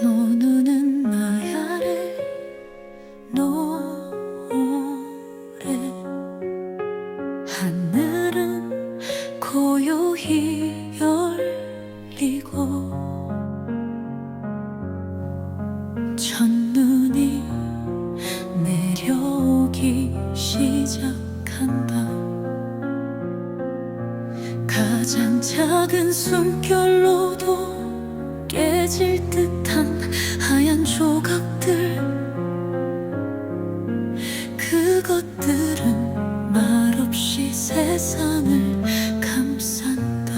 노는 나야를 노래. 하늘은 고요히 열리고 첫눈이 내려오기 시작한다. 가장 작은 숨결로도 깨질 듯한 조각들 그것들은 말없이 세상을 감싼다.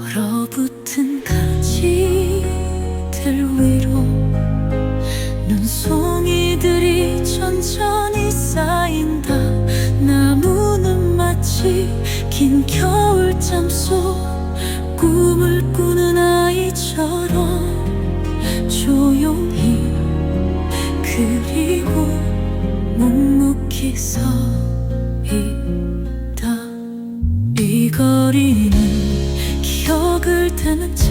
얼어붙은 가지들 위로 눈송이들이 천천히 쌓인다. 나무는 마치 긴 겨울잠 속 꿈을 꾸는 아이처럼 있다. 이 거리는 기억을 대는 채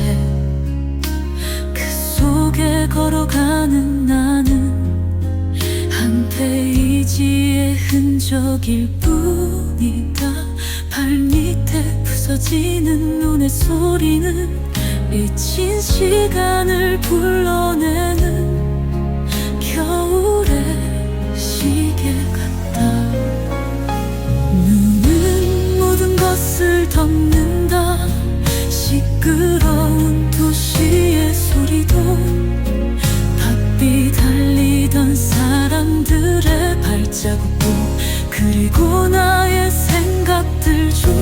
그 속에 걸어가는 나는 한 페이지의 흔적일 뿐이다. 발밑에 부서지는 눈의 소리는 잊힌 시간을 불러내는 겨울의 시계 같 시끄러운 도시의 소리도 바삐 달리던 사람들의 발자국도 그리고 나의 생각들조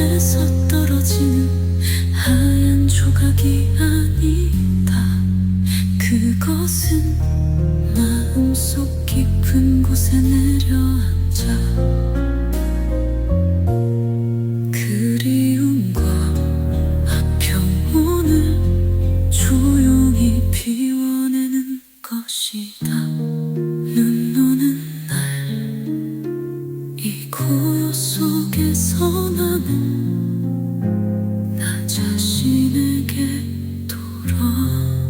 하늘에서 떨어지는 하얀 조각이 아니다. 그것은 마음속 깊은 곳에 내려앉아 이렇게 선하는 나 자신에게 돌아온다.